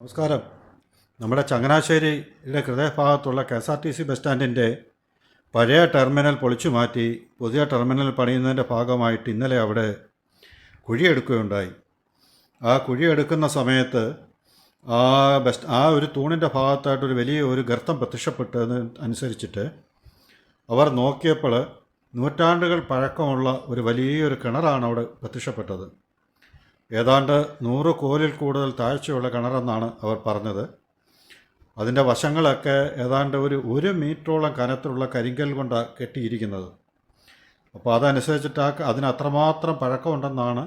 നമസ്കാരം. നമ്മുടെ ചങ്ങനാശ്ശേരിയുടെ ഹൃദയഭാഗത്തുള്ള K S R T C bus സ്റ്റാൻഡിന്റെ പഴയ ടെർമിനൽ പൊളിച്ചു മാറ്റി പുതിയ ടെർമിനൽ പണിയുന്നതിന്റെ ഭാഗമായിട്ട് ഇന്നലെ അവിടെ കുഴിയെടുക്കുകയുണ്ടായി. ആ കുഴിയെടുക്കുന്ന സമയത്ത് ആ ബസ് ആ ഒരു തൂണിന്റെ ഭാഗത്തായിട്ടൊരു വലിയ ഒരു ഗർത്തം പ്രത്യക്ഷപ്പെട്ടതിന് അനുസരിച്ചിട്ട് അവർ നോക്കിയപ്പോൾ നൂറ്റാണ്ടുകൾ പഴക്കമുള്ള ഒരു വലിയൊരു കിണറാണ് അവിടെ പ്രത്യക്ഷപ്പെട്ടത്. ഏതാണ്ട് നൂറ് കോലിൽ കൂടുതൽ താഴ്ചയുള്ള കിണറെന്നാണ് അവർ പറഞ്ഞത്. അതിന്റെ വശങ്ങളൊക്കെ ഏതാണ്ട് ഒരു ഒരു മീറ്ററോളം കനത്തിലുള്ള കരിങ്കൽ കൊണ്ടാണ് കെട്ടിയിരിക്കുന്നത്. അപ്പോൾ അതനുസരിച്ചിട്ട് അതിന് അത്രമാത്രം പഴക്കമുണ്ടെന്നാണ്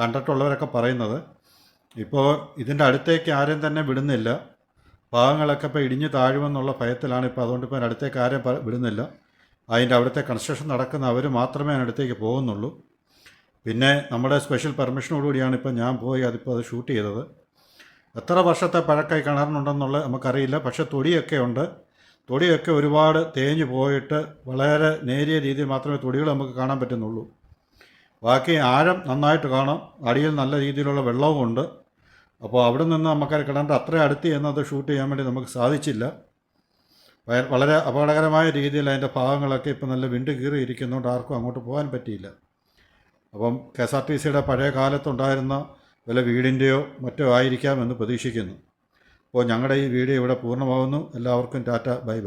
കണ്ടിട്ടുള്ളവരൊക്കെ പറയുന്നത്. ഇപ്പോൾ ഇതിന്റെ അടുത്തേക്ക് ആരും തന്നെ വിടുന്നില്ല. ഭാഗങ്ങളൊക്കെ ഇപ്പോൾ ഇടിഞ്ഞു താഴുമെന്നുള്ള ഭയത്തിലാണ് ഇപ്പോൾ അതുകൊണ്ട് ഇപ്പോൾ അടുത്തേക്ക് ആരും വിടുന്നില്ല. അതിന്റെ അവിടുത്തെ കൺസ്ട്രക്ഷൻ നടക്കുന്ന അവർ മാത്രമേ അതിനടുത്തേക്ക് പോകുന്നുള്ളൂ. പിന്നെ നമ്മുടെ സ്പെഷ്യൽ പെർമിഷനോടുകൂടിയാണ് ഇപ്പോൾ ഞാൻ പോയി അതിപ്പോൾ അത് ഷൂട്ട് ചെയ്തത്. എത്ര വർഷത്തെ പഴക്കായി കിണറിനുണ്ടെന്നുള്ളത് നമുക്കറിയില്ല. പക്ഷെ തൊടിയൊക്കെ ഉണ്ട്. തൊടിയൊക്കെ ഒരുപാട് തേഞ്ഞു പോയിട്ട് വളരെ നേരിയ രീതിയിൽ മാത്രമേ തൊടികൾ നമുക്ക് കാണാൻ പറ്റുന്നുള്ളൂ. ബാക്കി ആഴം നന്നായിട്ട് കാണാം. അടിയിൽ നല്ല രീതിയിലുള്ള വെള്ളവും ഉണ്ട്. അപ്പോൾ അവിടെ നിന്ന് നമുക്ക് കിണറിന്റെ അത്രയും അടുത്ത് എന്നത് ഷൂട്ട് ചെയ്യാൻ വേണ്ടി നമുക്ക് സാധിച്ചില്ല. വളരെ അപകടകരമായ രീതിയിൽ അതിന്റെ ഭാഗങ്ങളൊക്കെ ഇപ്പോൾ നല്ല വിണ്ട് കീറിയിരിക്കുന്നതുകൊണ്ട് ആർക്കും അങ്ങോട്ട് പോകാൻ പറ്റിയില്ല. അപ്പം കെ എസ് ആർ ടി സിയുടെ പഴയ കാലത്തുണ്ടായിരുന്ന വല്ല വീടിന്റെയോ മറ്റോ ആയിരിക്കാമെന്ന് പ്രതീക്ഷിക്കുന്നു. അപ്പോൾ ഞങ്ങളുടെ ഈ വീഡിയോ ഇവിടെ പൂർണമാകുന്നു. എല്ലാവർക്കും ടാറ്റ ബൈ ബൈ.